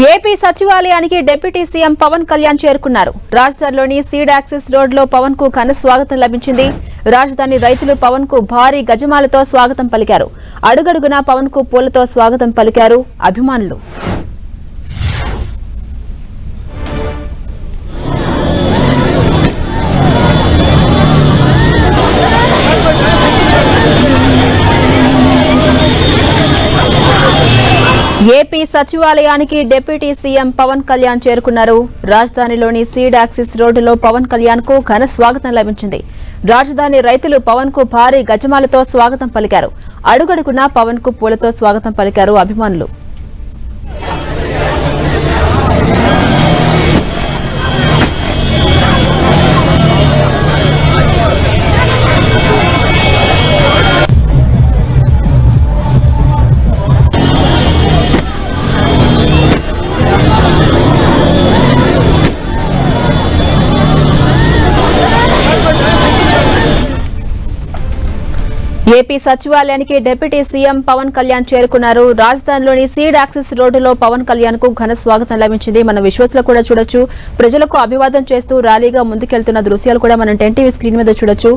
AP సచివాలయానికి deputy CM Pawan Kalyan చేరుకున్నారు. రాజధానిలోని seed axis రోడ్లో పవన్కు ఘన స్వాగతం లభించింది. రాజధాని రైతులు పవన్కు భారీ గజమాలతో స్వాగతం పలికారు. అడుగడుగునా పవన్కు పూలతో స్వాగతం పలికారు అభిమానులు. ఏపీ సచివాలయానికి డిప్యూటీ సీఎం పవన్ కళ్యాణ్ చేరుకున్నారు. రాజధానిలోని సీడ్ యాక్సిస్ రోడ్డులో పవన్ కళ్యాణ్కు ఘన స్వాగతం లభించింది. రాజధాని రైతులు పవన్కు భారీ గజమాలతో స్వాగతం పలికారు. అడుగడుగునా పవన్కు పూలతో స్వాగతం పలికారు అభిమానులు. ఏపీ సచివాలయానికి డిప్యూటీ సీఎం పవన్ కళ్యాణ్ చేరుకున్నారు. రాజధానిలోని సీడ్ యాక్సిస్ రోడ్డులో పవన్ కళ్యాణ్కు ఘన స్వాగతం లభించింది. మన విశ్వాసులో కూడా చూడొచ్చు. ప్రజలకు అభివాదం చేస్తూ ర్యాలీగా ముందుకెళ్తున్న దృశ్యాలు కూడా మనం టెన్టీవీ స్క్రీన్ మీద చూడొచ్చు.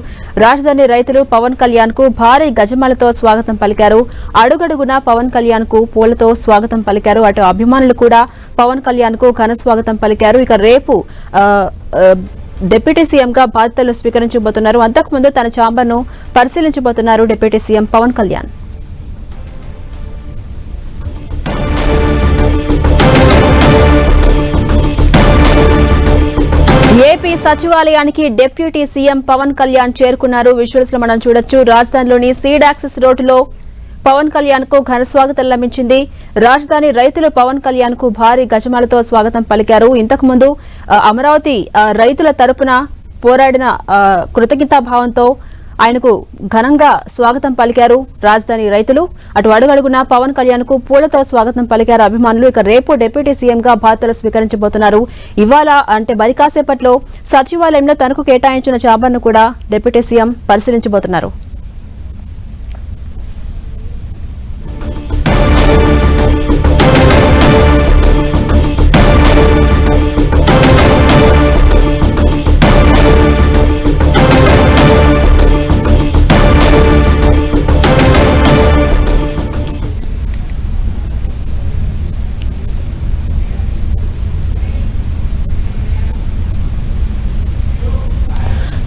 రాజధాని రైతులు పవన్ కళ్యాణ్కు భారీ గజమాలతో స్వాగతం పలికారు. అడుగడుగున పవన్ కళ్యాణ్కు పూలతో స్వాగతం పలికారు. అటు అభిమానులు కూడా పవన్ కళ్యాణ్కు ఘన స్వాగతం పలికారు. ఇక రేపు డిప్యూటీ సీఎంగా బాధ్యతలు స్వీకరించబోతున్నారు. అంతకుముందు తన ఛాంబర్ను పరిశీలించబోతున్నారు deputy CM Pawan Kalyan. AP సచివాలయానికి డిప్యూటీ సీఎం పవన్ కళ్యాణ్ చేరుకున్నారు. విజువల్స్లో మనం చూడొచ్చు రాజధానిలోని సీడాక్సిస్ రోడ్డులో పవన్ కళ్యాణ్కు ఘన స్వాగతం లభించింది. రాజధాని రైతులు పవన్ కళ్యాణ్కు భారీ గజమాలతో స్వాగతం పలికారు. ఇంతకుముందు అమరావతి రైతుల తరపున పోరాడిన కృతజ్ఞతాభావంతో ఆయనకు ఘనంగా స్వాగతం పలికారు రాజధాని రైతులు. అటు అడుగడుగున పవన్ కళ్యాణ్కు పూలతో స్వాగతం పలికారు అభిమానులు. ఇక రేపు డిప్యూటీ సీఎంగా బాధ్యతలు స్వీకరించబోతున్నారు. ఇవాళ అంటే మరి కాసేపట్లో సచివాలయంలో తనకు కేటాయించిన చాంబర్ను కూడా డిప్యూటీ సీఎం పరిశీలించబోతున్నారు.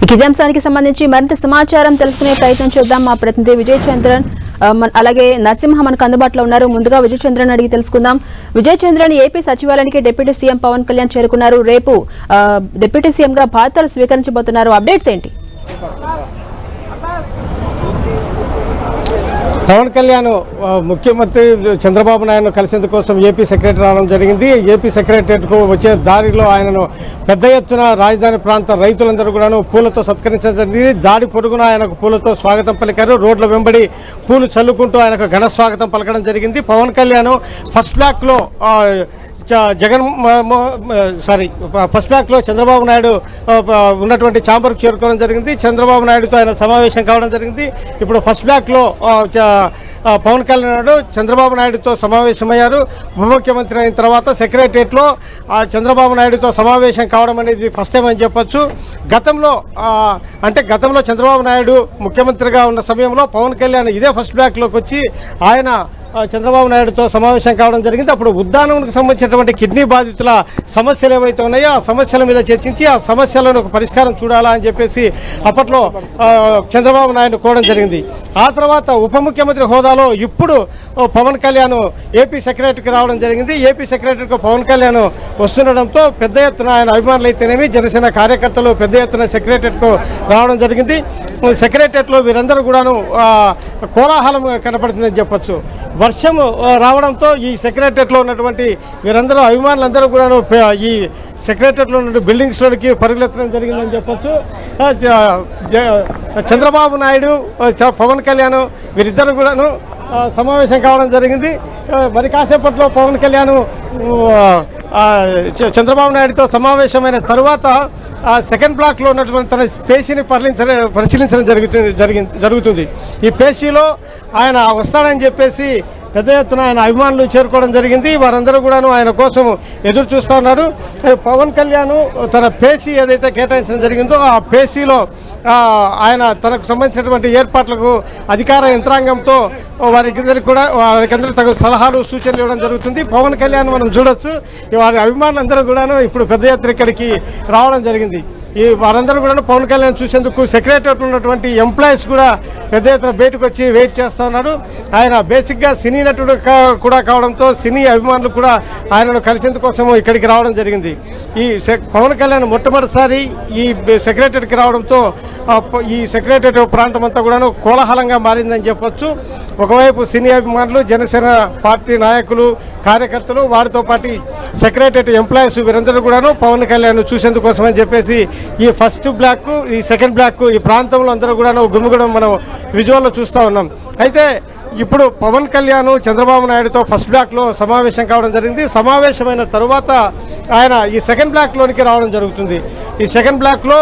ఇదే అంశానికి సంబంధించి మరింత సమాచారం తెలుసుకునే ప్రయత్నం చేద్దాం. మా ప్రతినిధి విజయ్ చంద్రన్ అలాగే నరసింహ మనకు అందుబాటులో ఉన్నారు. ముందుగా విజయ్ చంద్రన్ అడిగి తెలుసుకుందాం. విజయ్ చంద్రన్ ఏపీ సచివాలయానికి డిప్యూటీ సీఎం పవన్ కళ్యాణ్ చేరుకున్నారు. రేపు డిప్యూటీ సీఎంగా బాధ్యతలు స్వీకరించబోతున్నారు. అప్డేట్స్ ఏంటి? పవన్ కళ్యాణ్ ముఖ్యమంత్రి చంద్రబాబు నాయుడు కలిసేందుకు కోసం ఏపీ సెక్రటరీ రావడం జరిగింది. ఏపీ సెక్రటరియట్కు వచ్చే దారిలో ఆయనను పెద్ద ఎత్తున రాజధాని ప్రాంత రైతులందరూ కూడాను పూలతో సత్కరించడం జరిగింది. దాడి పొరుగున ఆయనకు పూలతో స్వాగతం పలికారు. రోడ్ల వెంబడి పూలు చల్లుకుంటూ ఆయనకు ఘన స్వాగతం పలకడం జరిగింది. పవన్ కళ్యాణ్ ఫస్ట్ బ్లాక్లో జగన్ సారీ ఫస్ట్ బ్లాక్లో చంద్రబాబు నాయుడు ఉన్నటువంటి ఛాంబర్కు చేరుకోవడం జరిగింది. చంద్రబాబు నాయుడుతో ఆయన సమావేశం కావడం జరిగింది. ఇప్పుడు ఫస్ట్ బ్లాక్లో చ- పవన్ కళ్యాణ్ నాయుడు చంద్రబాబు నాయుడుతో సమావేశమయ్యారు. ఉపముఖ్యమంత్రి అయిన తర్వాత సెక్రటరియట్లో ఆ చంద్రబాబు నాయుడుతో సమావేశం కావడం అనేది ఫస్ట్ టైం అని చెప్పొచ్చు. గతంలో అంటే గతంలో చంద్రబాబు నాయుడు ముఖ్యమంత్రిగా ఉన్న సమయంలో పవన్ కళ్యాణ్ ఇదే ఫస్ట్ బ్లాక్లోకి వచ్చి ఆయన చంద్రబాబు నాయుడుతో సమావేశం కావడం జరిగింది. అప్పుడు ఉద్దానంకు సంబంధించినటువంటి కిడ్నీ బాధితుల సమస్యలు ఏవైతే ఉన్నాయో ఆ సమస్యల మీద చర్చించి ఆ సమస్యలను ఒక పరిష్కారం చూడాలా అని చెప్పేసి అప్పట్లో చంద్రబాబు నాయుడు కోవడం జరిగింది. ఆ తర్వాత ఉప ముఖ్యమంత్రి హోదాలో ఇప్పుడు పవన్ కళ్యాణ్ ఏపీ సెక్రటరీకి రావడం జరిగింది. ఏపీ సెక్రటరీకి పవన్ కళ్యాణ్ వస్తుండడంతో పెద్ద ఎత్తున ఆయన అభిమానులు అయితేనేమి జనసేన కార్యకర్తలు పెద్ద ఎత్తున సెక్రటరీకు రావడం జరిగింది. సెక్రటరీలో వీరందరూ కూడాను కోలాహలం కనపడుతుందని చెప్పొచ్చు. వర్షం రావడంతో ఈ సెక్రటరియట్లో ఉన్నటువంటి వీరందరూ అభిమానులందరూ కూడాను ఈ సెక్రటరియట్లో ఉన్న బిల్డింగ్స్లోకి పరుగులెత్తడం జరిగిందని చెప్పొచ్చు. చంద్రబాబు నాయుడు పవన్ కళ్యాణ్ వీరిద్దరు కూడాను సమావేశం కావడం జరిగింది. మరి కాసేపట్లో పవన్ కళ్యాణ్ చంద్రబాబు నాయుడుతో సమావేశమైన తరువాత ఆ సెకండ్ బ్లాక్లో ఉన్నటువంటి తన పేషీని పరిశీలించడం పరిశీలించడం జరుగుతుంది జరిగి జరుగుతుంది. ఈ పేషీలో ఆయన వస్తాడని చెప్పేసి పెద్ద ఎత్తున ఆయన అభిమానులు చేరుకోవడం జరిగింది. వారందరూ కూడాను ఆయన కోసం ఎదురు చూస్తూ ఉన్నారు. పవన్ కళ్యాణ్ తన పేసీ ఏదైతే కేటాయించడం జరిగిందో ఆ పేసీలో ఆయన తనకు సంబంధించినటువంటి ఏర్పాట్లకు అధికార యంత్రాంగంతో వారికిందరికి కూడా వారికందరూ తగు సలహాలు సూచనలు ఇవ్వడం జరుగుతుంది. పవన్ కళ్యాణ్ మనం చూడొచ్చు. వారి అభిమానులందరూ కూడాను ఇప్పుడు పెద్ద ఎత్తున ఇక్కడికి రావడం జరిగింది. ఈ వారందరూ కూడా పవన్ కళ్యాణ్ చూసేందుకు సెక్రటరీ ఉన్నటువంటి ఎంప్లాయీస్ కూడా పెద్ద ఎత్తున బయటకు వచ్చి వెయిట్ చేస్తూ ఉన్నాడు ఆయన బేసిక్గా సినీ నటుడు కూడా కావడంతో సినీ అభిమానులు కూడా ఆయనను కలిసేందుకోసం ఇక్కడికి రావడం జరిగింది. ఈ పవన్ కళ్యాణ్ మొట్టమొదటిసారి ఈ సెక్రటరీకి రావడంతో ఈ సెక్రటరీ ప్రాంతం అంతా కూడాను కోలాహలంగా మారిందని చెప్పొచ్చు. ఒకవైపు సినీ అభిమానులు జనసేన పార్టీ నాయకులు కార్యకర్తలు వారితో పాటు సెక్రటరీ ఎంప్లాయీస్ వీరందరూ కూడాను పవన్ కళ్యాణ్ చూసేందుకోసం అని చెప్పేసి ఈ ఫస్ట్ బ్లాక్ ఈ సెకండ్ బ్లాక్ ఈ ప్రాంతంలో అందరూ కూడాను గుమిగూడడం మనం విజువల్లో చూస్తూ ఉన్నాం. అయితే ఇప్పుడు పవన్ కళ్యాణ్ చంద్రబాబు నాయుడుతో ఫస్ట్ బ్లాక్లో సమావేశం కావడం జరిగింది. సమావేశమైన తరువాత ఆయన ఈ సెకండ్ బ్లాక్లోనికి రావడం జరుగుతుంది. ఈ సెకండ్ బ్లాక్లో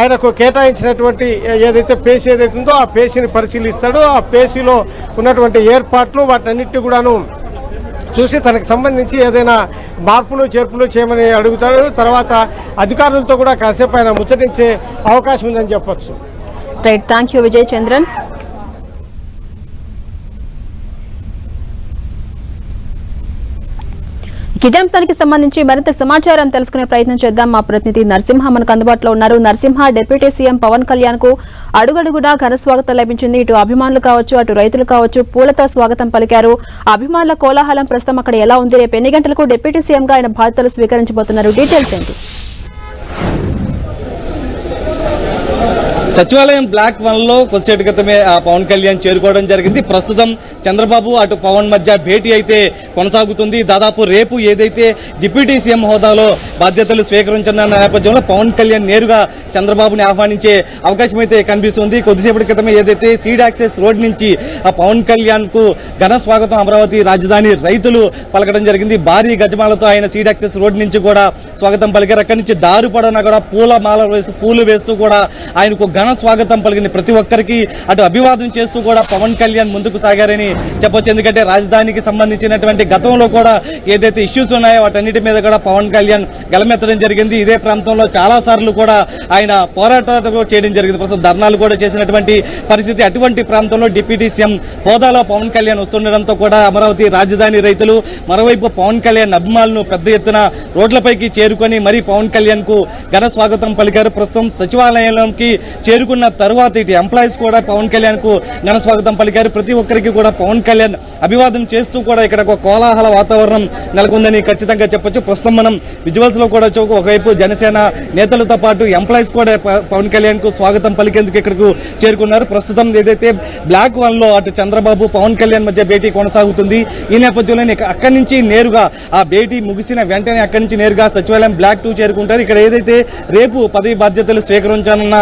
ఆయనకు కేటాయించినటువంటి ఏదైతే పేసీ ఏదైతే ఉందో ఆ పేసీని పరిశీలిస్తాడు. ఆ పేసీలో ఉన్నటువంటి ఏర్పాట్లు వాటన్నిటిని కూడాను చూసి తనకు సంబంధించి ఏదైనా మార్పులు చేర్పులు చేయమని అడుగుతాడు. తర్వాత అధికారులతో కూడా కాసేపు ఆయన ముచ్చటించే అవకాశం ఉందని చెప్పొచ్చు. Right thank you Vijay Chandran కిదాంశానికి సంబంధించి మరింత సమాచారం తెలుసుకునే ప్రయత్నం చేద్దాం. మా ప్రతినిధి నరసింహ మనకు అందుబాటులో ఉన్నారు. నరసింహ డిప్యూటీ సీఎం పవన్ కళ్యాణ్కు అడుగడుగునా ఘన స్వాగతం లభించింది. ఇటు అభిమానులు కావచ్చు అటు రైతులు కావచ్చు పూలతో స్వాగతం పలికారు. అభిమానుల కోలాహలం ప్రస్తుతం అక్కడ ఎలా ఉంది? రేపు ఎన్ని గంటలకు డిప్యూటీ సీఎం గా ఆయన బాధ్యతలు స్వీకరించబోతున్నారు? డీటెయిల్స్ ఏంటి? సచివాలయం బ్లాక్ వన్లో కొద్దిసేపు క్రితమే ఆ పవన్ కళ్యాణ్ చేరుకోవడం జరిగింది. ప్రస్తుతం చంద్రబాబు అటు పవన్ మధ్య భేటీ అయితే కొనసాగుతుంది. దాదాపు రేపు ఏదైతే డిప్యూటీ సీఎం హోదాలో బాధ్యతలు స్వీకరించిన నేపథ్యంలో పవన్ కళ్యాణ్ నేరుగా చంద్రబాబుని ఆహ్వానించే అవకాశం అయితే కనిపిస్తుంది కొద్దిసేపటి క్రితమే ఏదైతే సీడ్ యాక్సెస్ రోడ్ నుంచి ఆ పవన్ కళ్యాణ్కు ఘన స్వాగతం అమరావతి రాజధాని రైతులు పలకడం జరిగింది. భారీ గజమాలతో ఆయన సీడ్ యాక్సెస్ రోడ్ నుంచి కూడా స్వాగతం పలికారు. అక్కడి నుంచి దారు పడన కూడా పూల మాల వేస్తూ పూలు వేస్తూ కూడా ఆయనకు ఘన స్వాగతం పలికింది ప్రతి ఒక్కరికి అటు అభివాదం చేస్తూ కూడా పవన్ కళ్యాణ్ ముందుకు సాగారని చెప్పొచ్చు. ఎందుకంటే రాజధానికి సంబంధించినటువంటి గతంలో కూడా ఏదైతే ఇష్యూస్ ఉన్నాయో వాటన్నిటి మీద కూడా పవన్ కళ్యాణ్ గలమెత్తడం జరిగింది. ఇదే ప్రాంతంలో చాలా సార్లు కూడా ఆయన పోరాటాలు కూడా చేయడం జరిగింది. ప్రస్తుతం ధర్నాలు కూడా చేసినటువంటి పరిస్థితి. అటువంటి ప్రాంతంలో డిప్యూటీ సీఎం హోదాలో పవన్ కళ్యాణ్ వస్తుండడంతో కూడా అమరావతి రాజధాని రైతులు మరోవైపు పవన్ కళ్యాణ్ అభిమానులు పెద్ద ఎత్తున రోడ్లపైకి చేరుకొని మరీ పవన్ కళ్యాణ్కు ఘన స్వాగతం పలికారు. ప్రస్తుతం సచివాలయంలోకి చేరుకున్న తరువాత ఇటు ఎంప్లాయీస్ కూడా పవన్ కళ్యాణ్కు ఘన స్వాగతం పలికారు. ప్రతి ఒక్కరికి కూడా పవన్ కళ్యాణ్ అభివాదం చేస్తూ కూడా ఇక్కడ ఒక కోలాహల వాతావరణం నెలకొందని ఖచ్చితంగా చెప్పొచ్చు. ప్రస్తుతం మనం విజువల్స్లో కూడా చూ ఒకవైపు జనసేన నేతలతో పాటు ఎంప్లాయీస్ కూడా పవన్ కళ్యాణ్కు స్వాగతం పలికేందుకు ఇక్కడకు చేరుకున్నారు. ప్రస్తుతం ఏదైతే బ్లాక్ వన్లో అటు చంద్రబాబు పవన్ కళ్యాణ్ మధ్య భేటీ కొనసాగుతుంది. ఈ నేపథ్యంలో అక్కడి నుంచి నేరుగా ఆ భేటీ ముగిసిన వెంటనే అక్కడి నుంచి నేరుగా సచివాలయం బ్లాక్ టూ చేరుకుంటారు. ఇక్కడ ఏదైతే రేపు పదవి బాధ్యతలు స్వీకరించనున్న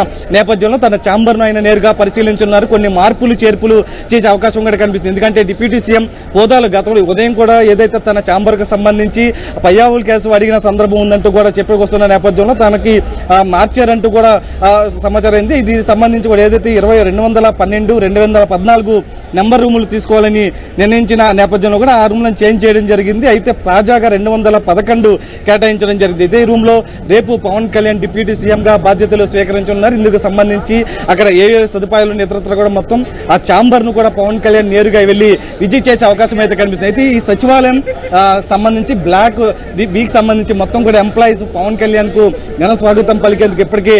నేపథ్యంలో తన ఛాంబర్ను ఆయన నేరుగా పరిశీలించున్నారు కొన్ని మార్పులు చేర్పులు చేసే అవకాశం కూడా కనిపిస్తుంది. ఎందుకంటే డిప్యూటీ సీఎం హోదాలు గతంలో ఉదయం కూడా ఏదైతే తన ఛాంబర్కు సంబంధించి పయ్యావుల కేసు అడిగిన సందర్భం ఉందంటూ కూడా చెప్పుకొస్తున్న నేపథ్యంలో తనకి మార్చారంటూ కూడా సమాచారం అయింది ఇది సంబంధించి కూడా ఏదైతే ఇరవై రెండు వందల పన్నెండు రెండు వందల పద్నాలుగు నెంబర్ రూములు తీసుకోవాలని నిర్ణయించిన నేపథ్యంలో కూడా ఆ రూమ్లను చేంజ్ చేయడం జరిగింది. అయితే తాజాగా రెండు వందల పదకొండు కేటాయించడం జరిగింది. ఇదే రూమ్లో రేపు పవన్ కళ్యాణ్ డిప్యూటీ సీఎంగా బాధ్యతలు స్వీకరించనున్నారు. ఇందుకు సంబంధించి అక్కడ ఏ సదుపాయాలు ఇతరత్ర కూడా మొత్తం ఆ ఛాంబర్ను కూడా పవన్ కళ్యాణ్ నేరుగా వెళ్ళి విజిట్ చేసే అవకాశం అయితే కనిపిస్తుంది. అయితే ఈ సచివాలయం సంబంధించి బ్లాక్ వీక్ సంబంధించి మొత్తం కూడా ఎంప్లాయీస్ పవన్ కళ్యాణ్కు ఘన స్వాగతం పలికేందుకు ఇప్పటికే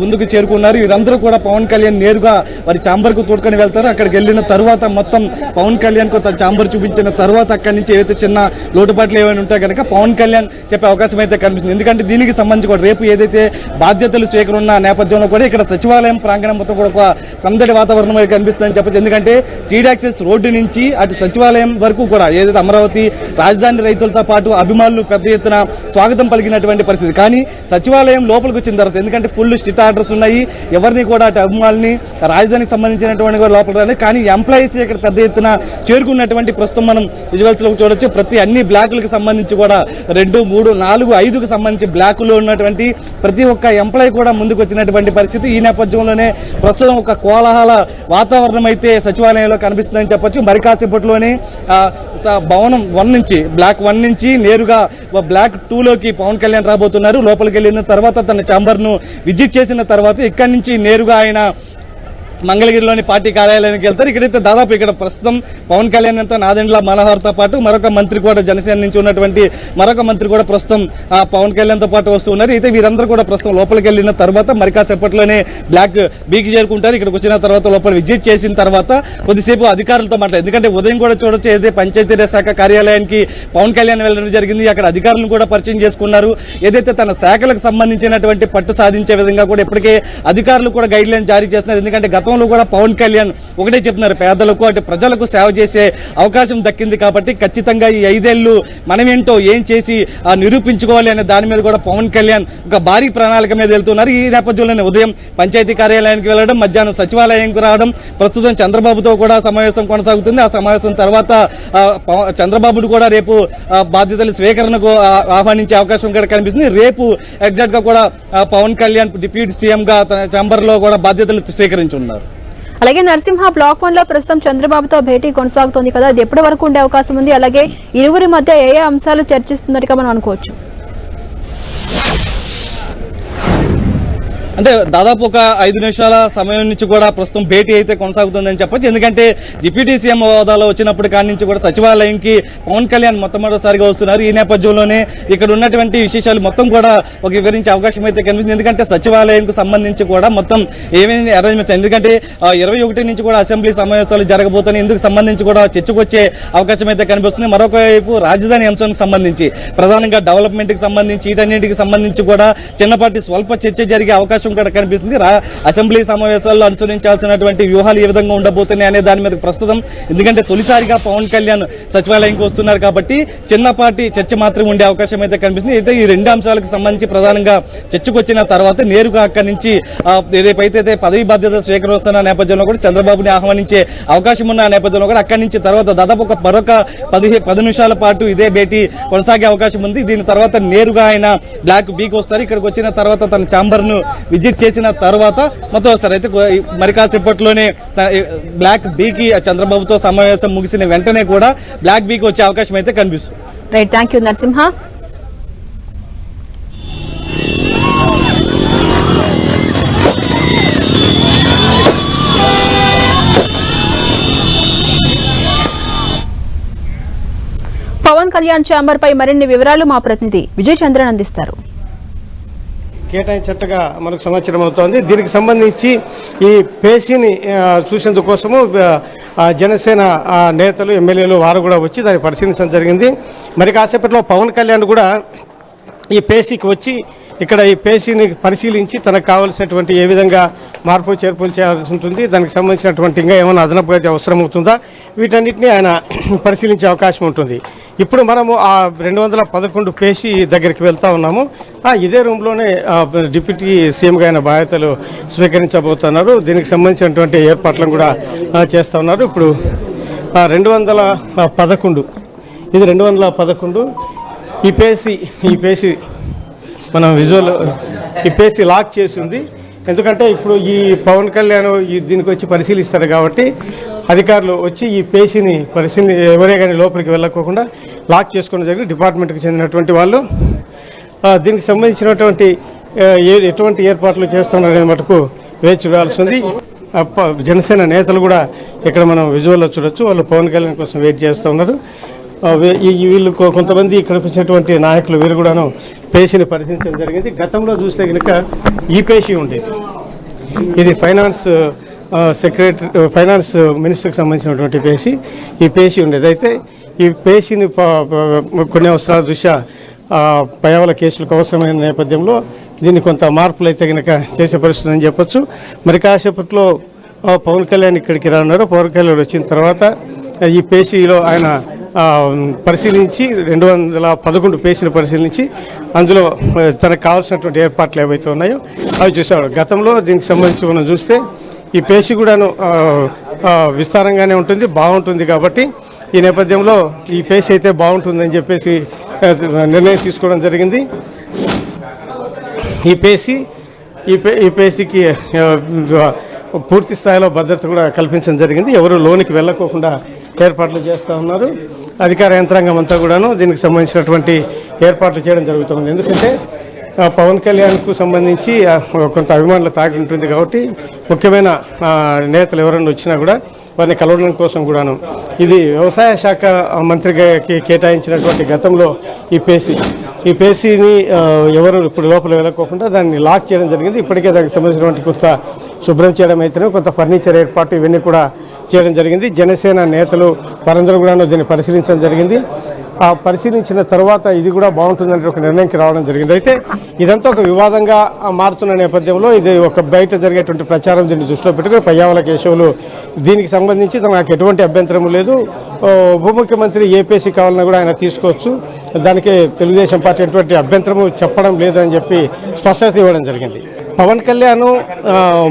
ముందుకు చేరుకున్నారు. వీరందరూ కూడా పవన్ కళ్యాణ్ నేరుగా వారి ఛాంబర్కు తోడుకొని వెళ్తారు. అక్కడికి వెళ్ళిన తర్వాత మొత్తం పవన్ కళ్యాణ్కు తన ఛాంబర్ చూపించిన తర్వాత అక్కడి నుంచి ఏవైతే చిన్న లోటుపాట్లు ఏమైనా ఉంటే కనుక పవన్ కళ్యాణ్ చెప్పే అవకాశం అయితే కనిపిస్తుంది. ఎందుకంటే దీనికి సంబంధించి కూడా రేపు ఏదైతే బాధ్యతలు స్వీకరణ నేపథ్యంలో కూడా ఇక్కడ సచివాలయం ప్రాంగణం మొత్తం కూడా ఒక సందడి వాతావరణం కనిపిస్తుందని చెప్పచ్చు. ఎందుకంటే సీడ్ యాక్సెస్ రోడ్డు నుంచి అటు సచివాలయం వరకు కూడా ఏదైతే అమరావతి రాజధాని రైతులతో పాటు అభిమానులు పెద్ద ఎత్తున స్వాగతం పలికినటువంటి పరిస్థితి. కానీ సచివాలయం లోపలికి వచ్చిన తర్వాత ఎందుకంటే ఫుల్ స్ట్రిట్ ఆర్డర్స్ ఉన్నాయి ఎవరిని కూడా అటు అభిమానుల్ని రాజధానికి సంబంధించినటువంటి కూడా లోపల రాలేదు. కానీ ఎంప్లాయీస్ ఇక్కడ పెద్ద ఎత్తున చేరుకున్నటువంటి ప్రస్తుతం మనం విజువల్స్లో చూడొచ్చు. ప్రతి అన్ని బ్లాకులకు సంబంధించి కూడా రెండు మూడు నాలుగు ఐదుకు సంబంధించి బ్లాకులో ఉన్నటువంటి ప్రతి ఒక్క ఎంప్లాయీ కూడా ముందుకు వచ్చినటువంటి పరిస్థితి ఈ నేపథ్యంలోనే ప్రస్తుతం ఒక కోలాహల వాతావరణం అయితే సచివాలయంలో కనిపిస్తుందని చెప్పొచ్చు. మరి కాసేపట్లోనే భవనం వన్ నుంచి బ్లాక్ వన్ నుంచి నేరుగా బ్లాక్ టూలోకి పవన్ కళ్యాణ్ రాబోతున్నారు. లోపలికి వెళ్ళిన తర్వాత తన ఛాంబర్ను విజిట్ చేసిన తర్వాత ఇక్కడి నుంచి నేరుగా ఆయన మంగళగిరిలోని పార్టీ కార్యాలయానికి వెళ్తారు. ఇక్కడైతే దాదాపు ఇక్కడ ప్రస్తుతం పవన్ కళ్యాణ్ అంతా నాదెండ్ల మనోహర్తో పాటు మరొక మంత్రి కూడా జనసేన నుంచి ఉన్నటువంటి మరొక మంత్రి కూడా ప్రస్తుతం ఆ పవన్ కళ్యాణ్తో పాటు వస్తున్నారు అయితే వీరందరూ కూడా ప్రస్తుతం లోపలికి వెళ్ళిన తర్వాత మరి కాసేపట్లోనే బ్లాక్ బీకి చేరుకుంటారు. ఇక్కడికి వచ్చిన తర్వాత లోపల విజిట్ చేసిన తర్వాత కొద్దిసేపు అధికారులతో మాట్లాడారు. ఎందుకంటే ఉదయం కూడా చూడొచ్చు ఏదైతే పంచాయతీరాజ్ శాఖ కార్యాలయానికి పవన్ కళ్యాణ్ వెళ్ళడం జరిగింది అక్కడ అధికారులను కూడా పరిచయం చేసుకున్నారు. ఏదైతే తన శాఖలకు సంబంధించినటువంటి పట్టు సాధించే విధంగా కూడా ఇప్పటికే అధికారులు కూడా గైడ్ లైన్ జారీ చేస్తున్నారు. ఎందుకంటే గత గతంలో కూడా పవన్ కళ్యాణ్ ఒకటే చెప్తున్నారు పేదలకు అంటే ప్రజలకు సేవ చేసే అవకాశం దక్కింది కాబట్టి ఖచ్చితంగా ఈ ఐదేళ్ళు మనమేంటో ఏం చేసి నిరూపించుకోవాలి అనే దాని మీద కూడా పవన్ కళ్యాణ్ ఒక భారీ ప్రణాళిక మీద వెళ్తున్నారు. ఈ నేపథ్యంలోనే ఉదయం పంచాయతీ కార్యాలయానికి వెళ్ళడం మధ్యాహ్నం సచివాలయంకి రావడం ప్రస్తుతం చంద్రబాబుతో కూడా సమావేశం కొనసాగుతుంది. ఆ సమావేశం తర్వాత పవ- చంద్రబాబును కూడా రేపు బాధ్యతలు బాధ్యతల స్వీకరణకు ఆహ్వానించే అవకాశం కూడా కనిపిస్తుంది. రేపు ఎగ్జాక్ట్గా కూడా పవన్ కళ్యాణ్ డిప్యూటీ సీఎంగా తన ఛాంబర్లో కూడా బాధ్యతలు స్వీకరించి ఉన్నారు అలాగే నరసింహ బ్లాక్ వన్లో ప్రస్తుతం చంద్రబాబుతో భేటీ కొనసాగుతోంది కదా. అది ఎప్పటి వరకు ఉండే అవకాశం ఉంది? అలాగే ఇరువురి మధ్య ఏ ఏ అంశాలు చర్చిస్తున్నట్టుగా మనం అనుకోవచ్చు. అంటే దాదాపు ఒక ఐదు నిమిషాల సమయం నుంచి కూడా ప్రస్తుతం భేటీ అయితే కొనసాగుతుందని చెప్పొచ్చు. ఎందుకంటే డిప్యూటీ సీఎం హోదాలో వచ్చినప్పుడు కాడి నుంచి కూడా సచివాలయంకి పవన్ కళ్యాణ్ మొట్టమొదటిసారిగా వస్తున్నారు. ఈ నేపథ్యంలోనే ఇక్కడ ఉన్నటువంటి విశేషాలు మొత్తం కూడా ఒక వివరించే అవకాశం అయితే కనిపిస్తుంది. ఎందుకంటే సచివాలయంకు సంబంధించి కూడా మొత్తం ఏమేమి అరేంజ్మెంట్స్ ఎందుకంటే ఇరవై ఒకటి నుంచి కూడా అసెంబ్లీ సమావేశాలు జరగబోతున్నాయి. ఇందుకు సంబంధించి కూడా చర్చకొచ్చే అవకాశం అయితే కనిపిస్తుంది. మరొక వైపు రాజధాని అంశానికి సంబంధించి ప్రధానంగా డెవలప్మెంట్కి సంబంధించి వీటన్నింటికి సంబంధించి కూడా చిన్నపాటి స్వల్ప చర్చ జరిగే అవకాశం కూడా కనిపిస్తుంది. అసెంబ్లీ సమావేశాల్లో అనుసరించాల్సినటువంటి వ్యూహాలు ఏ విధంగా ఉండబోతున్నాయి అనే దాని మీద ప్రస్తుతం ఎందుకంటే తొలిసారిగా పవన్ కళ్యాణ్ సచివాలయంకి వస్తున్నారు కాబట్టి చిన్నపాటి చర్చ మాత్రం ఉండే అవకాశం అయితే కనిపిస్తుంది. అయితే ఈ రెండు అంశాలకు సంబంధించి ప్రధానంగా చర్చకు వచ్చిన తర్వాత నేరుగా అక్కడి నుంచి రేపైతే అయితే పదవి బాధ్యత స్వీకరిస్తున్న నేపథ్యంలో కూడా చంద్రబాబుని ఆహ్వానించే అవకాశం ఉన్న నేపథ్యంలో కూడా అక్కడి నుంచి తర్వాత దాదాపు ఒక మరొక పదిహే పది నిమిషాల పాటు ఇదే భేటీ కొనసాగే అవకాశం ఉంది. దీని తర్వాత నేరుగా ఆయన బ్లాక్ బీకి వస్తారు. ఇక్కడికి వచ్చిన తర్వాత తన ఛాంబర్ను విజిట్ చేసిన తర్వాత మొత్తం వస్తారు అయితే మరి కాసేపట్లోనే బ్లాక్ బీకి చంద్రబాబుతో సమావేశం ముగిసిన వెంటనే కూడా బ్లాక్ బీకి వచ్చే అవకాశం అయితే కనిపిస్తుంది. Right thank you Narasimha Pawan Kalyan chamber పై మరిన్ని వివరాలు మా ప్రతినిధి విజయ్ చంద్రన్ అందిస్తారు. కేటాయించట్టుగా మనకు సంవత్సరం అవుతోంది. దీనికి సంబంధించి ఈ పేసీని చూసేందుకోసము కోసము జనసేన నేతలు ఎమ్మెల్యేలు వారు కూడా వచ్చి దాన్ని పరిశీలించడం జరిగింది. మరి కాసేపట్లో పవన్ కళ్యాణ్ కూడా ఈ పేసీకి వచ్చి ఇక్కడ ఈ పేషీని పరిశీలించి తనకు కావాల్సినటువంటి ఏ విధంగా మార్పు చేర్పులు చేయాల్సి ఉంటుంది. దానికి సంబంధించినటువంటి ఇంకా ఏమైనా అదనపు అయితే అవసరం అవుతుందా వీటన్నిటిని ఆయన పరిశీలించే అవకాశం ఉంటుంది. ఇప్పుడు మనము ఆ రెండు వందల పదకొండు పేషీ దగ్గరికి వెళ్తా ఉన్నాము. ఆ, ఇదే రూమ్లోనే డిప్యూటీ సీఎంగా ఆయన బాధ్యతలు స్వీకరించబోతున్నారు. దీనికి సంబంధించినటువంటి ఏర్పాట్లను కూడా చేస్తూ ఉన్నారు. ఇప్పుడు రెండు వందల పదకొండు. ఇది రెండు వందల పదకొండు. ఈ పేసి ఈ పేసి మనం విజువల్ ఈ పేసీ లాక్ చేసి ఉంది. ఎందుకంటే ఇప్పుడు ఈ పవన్ కళ్యాణ్ ఈ దీనికి వచ్చి పరిశీలిస్తారు కాబట్టి అధికారులు వచ్చి ఈ పేసీని పరిశీలి ఎవరే కానీ లోపలికి వెళ్ళకోకుండా లాక్ చేసుకోవడం జరిగింది. డిపార్ట్మెంట్కి చెందినటువంటి వాళ్ళు. దీనికి సంబంధించినటువంటి ఏ ఎటువంటి ఏర్పాట్లు చేస్తున్నారనే మటుకు వేచి చూడాల్సింది జనసేన నేతలు కూడా ఇక్కడ మనం విజువల్లో చూడొచ్చు. వాళ్ళు పవన్ కళ్యాణ్ కోసం వెయిట్ చేస్తూ ఉన్నారు. ఈ వీళ్ళు కొంతమంది ఇక్కడ వచ్చినటువంటి నాయకులు వీరు కూడాను పేషీని పరిశీలించడం జరిగింది. గతంలో చూస్తే కనుక ఈ పేషీ ఉండేది. ఇది ఫైనాన్స్ సెక్రటరీ ఫైనాన్స్ మినిస్టర్కి సంబంధించినటువంటి పేషీ. ఈ పేషీ ఉండేది. అయితే ఈ పేషీని కొన్ని అవసరాల దృష్ట్యా పయావల కేసులకు అవసరమైన నేపథ్యంలో దీన్ని కొంత మార్పులు అయితే కనుక చేసే పరిస్థితి అని చెప్పొచ్చు. మరి కాసేపట్లో పవన్ కళ్యాణ్ ఇక్కడికి రానున్నారు పవన్ కళ్యాణ్ వచ్చిన తర్వాత ఈ పేషీలో ఆయన పరిశీలించి రెండు వందల పదకొండు పేజీలు పరిశీలించి అందులో తనకు కావాల్సినటువంటి ఏర్పాట్లు ఏవైతే ఉన్నాయో అవి చూసేవాడు గతంలో దీనికి సంబంధించి మనం చూస్తే ఈ పేషి కూడాను విస్తారంగానే ఉంటుంది బాగుంటుంది కాబట్టి ఈ నేపథ్యంలో ఈ పేషి అయితే బాగుంటుందని చెప్పేసి నిర్ణయం తీసుకోవడం జరిగింది. ఈ పేసి ఈ పే ఈ పేసీకి పూర్తి స్థాయిలో భద్రత కూడా కల్పించడం జరిగింది. ఎవరు లోనికి వెళ్ళకోకుండా ఏర్పాట్లు చేస్తూ ఉన్నారు. అధికార యంత్రాంగం అంతా కూడాను దీనికి సంబంధించినటువంటి ఏర్పాట్లు చేయడం జరుగుతుంది. ఎందుకంటే పవన్ కళ్యాణ్కు సంబంధించి కొంత అభిమానులు తాగి ఉంటుంది కాబట్టి ముఖ్యమైన నేతలు ఎవరైనా వచ్చినా కూడా వారిని కలవడం కోసం కూడాను. ఇది వ్యవసాయ శాఖ మంత్రికి కేటాయించినటువంటి గతంలో ఈ పేసీ. ఈ పేసీని ఎవరు ఇప్పుడు లోపల వెళ్ళకోకుండా దాన్ని లాక్ చేయడం జరిగింది. ఇప్పటికే దానికి సంబంధించినటువంటి కొంత శుభ్రం చేయడం అయితేనే కొంత ఫర్నిచర్ ఏర్పాటు ఇవన్నీ కూడా చేయడం జరిగింది. జనసేన నేతలు వారందరూ కూడా దీన్ని పరిశీలించడం జరిగింది. ఆ పరిశీలించిన తర్వాత ఇది కూడా బాగుంటుందంటే ఒక నిర్ణయంకి రావడం జరిగింది. అయితే ఇదంతా ఒక వివాదంగా మారుతున్న నేపథ్యంలో ఇది ఒక బయట జరిగేటువంటి ప్రచారం దీన్ని దృష్టిలో పెట్టుకుని పయ్యావల కేశవులు దీనికి సంబంధించి నాకు ఎటువంటి అభ్యంతరం లేదు. ఉప ముఖ్యమంత్రి ఏపీసీ కావాలన్నా కూడా ఆయన తీసుకోవచ్చు. దానికి తెలుగుదేశం పార్టీ ఎటువంటి అభ్యంతరము చెప్పడం లేదని చెప్పి స్పష్టత ఇవ్వడం జరిగింది. పవన్ కళ్యాణ్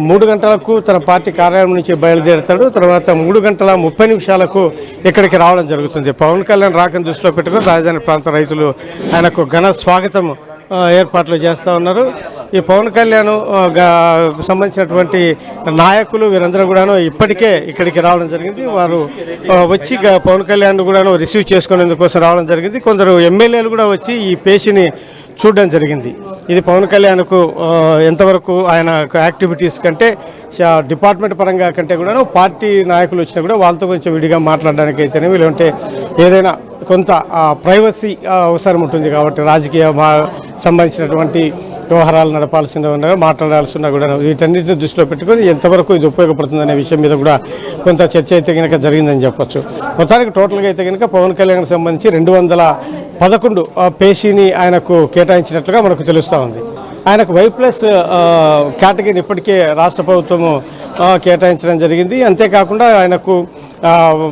మూడు గంటలకు తన పార్టీ కార్యాలయం నుంచి బయలుదేరుతాడు. తర్వాత మూడు గంటల ముప్పై నిమిషాలకు ఇక్కడికి రావడం జరుగుతుంది. పవన్ కళ్యాణ్ రాకని దృష్టిలో పెట్టుకుని రాజధాని ప్రాంత రైతులు ఆయనకు ఘన స్వాగతం ఏర్పాట్లు చేస్తూ ఉన్నారు. ఈ పవన్ కళ్యాణ్ గా- సంబంధించినటువంటి నాయకులు వీరందరూ కూడాను ఇప్పటికే ఇక్కడికి రావడం జరిగింది. వారు వచ్చి పవన్ కళ్యాణ్ కూడాను రిసీవ్ చేసుకునేందుకోసం రావడం జరిగింది. కొందరు ఎమ్మెల్యేలు కూడా వచ్చి ఈ పేషిని చూడడం జరిగింది. ఇది పవన్ కళ్యాణ్కు ఎంతవరకు ఆయన యాక్టివిటీస్ కంటే డిపార్ట్మెంట్ పరంగా కంటే కూడా పార్టీ నాయకులు వచ్చినా కూడా వాళ్ళతో కొంచెం విడిగా మాట్లాడడానికి అయితేనే లేదంటే ఏదైనా కొంత ప్రైవసీ అవసరం ఉంటుంది కాబట్టి రాజకీయ మా- సంబంధించినటువంటి వ్యవహారాలు నడపాల్సిన ఉన్నా మాట్లాడాల్సి ఉన్నా కూడా వీటన్నిటిని దృష్టిలో పెట్టుకొని ఎంతవరకు ఇది ఉపయోగపడుతుంది అనే విషయం మీద కూడా కొంత చర్చ అయితే కనుక జరిగిందని చెప్పొచ్చు. మొత్తానికి టోటల్గా అయితే కనుక పవన్ కళ్యాణ్కి సంబంధించి రెండు వందల పదకొండు పేషీని ఆయనకు కేటాయించినట్లుగా మనకు తెలుస్తూ ఉంది. ఆయనకు వై ప్లస్ కేటగిరీని ఇప్పటికే రాష్ట్ర ప్రభుత్వము కేటాయించడం జరిగింది. అంతేకాకుండా ఆయనకు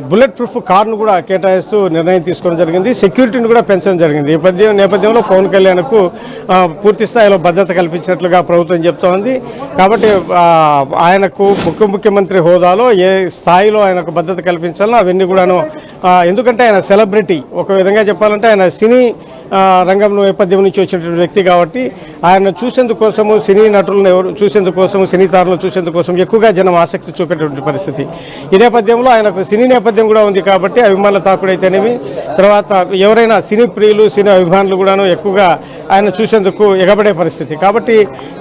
బుల్లెట్ ప్రూఫ్ కార్ను కూడా కేటాయిస్తూ నిర్ణయం తీసుకోవడం జరిగింది. సెక్యూరిటీని కూడా పెంచడం జరిగింది. ఈ పద్యం నేపథ్యంలో పవన్ కళ్యాణ్కు పూర్తి స్థాయిలో భద్రత కల్పించినట్లుగా ప్రభుత్వం చెప్తోంది. కాబట్టి ఆయనకు ముఖ్య ముఖ్యమంత్రి హోదాలో ఏ స్థాయిలో ఆయనకు భద్రత కల్పించాలో అవన్నీ కూడాను ఎందుకంటే ఆయన సెలబ్రిటీ. ఒక విధంగా చెప్పాలంటే ఆయన సినీ రంగం నేపథ్యం నుంచి వచ్చినటువంటి వ్యక్తి కాబట్టి ఆయన చూసేందుకోసము సినీ నటులను ఎవరు చూసేందుకోసము సినీ తారులను చూసేందుకోసం ఎక్కువగా జనం ఆసక్తి చూపేటువంటి పరిస్థితి. ఈ నేపథ్యంలో ఆయనకు సినీ నేపథ్యం కూడా ఉంది కాబట్టి అభిమానుల తాకుడైతేనేమి తర్వాత ఎవరైనా సినీ ప్రియులు సినీ అభిమానులు కూడాను ఎక్కువగా ఆయన చూసేందుకు ఎగబడే పరిస్థితి. కాబట్టి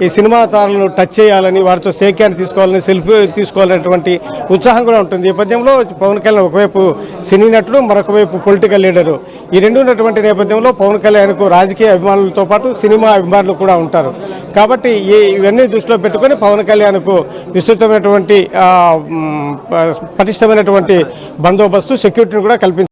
ఈ సినిమా తారలను టచ్ చేయాలని వారితో సేక్యాన్ని తీసుకోవాలని సెల్ఫీ తీసుకోవాలనేటువంటి ఉత్సాహం కూడా ఉంటుంది. నేపథ్యంలో పవన్ కళ్యాణ్ ఒకవైపు సినీ నటుడు మరొక వైపు పొలిటికల్ లీడరు. ఈ రెండు ఉన్నటువంటి నేపథ్యంలో పవన్ కళ్యాణ్కు రాజకీయ అభిమానులతో పాటు సినిమా అభిమానులు కూడా ఉంటారు. కాబట్టి ఈ ఇవన్నీ దృష్టిలో పెట్టుకొని పవన్ కళ్యాణ్కు విస్తృతమైనటువంటి పటిష్టమైనటువంటి బందోబస్తు సెక్యూరిటీని కూడా కల్పించారు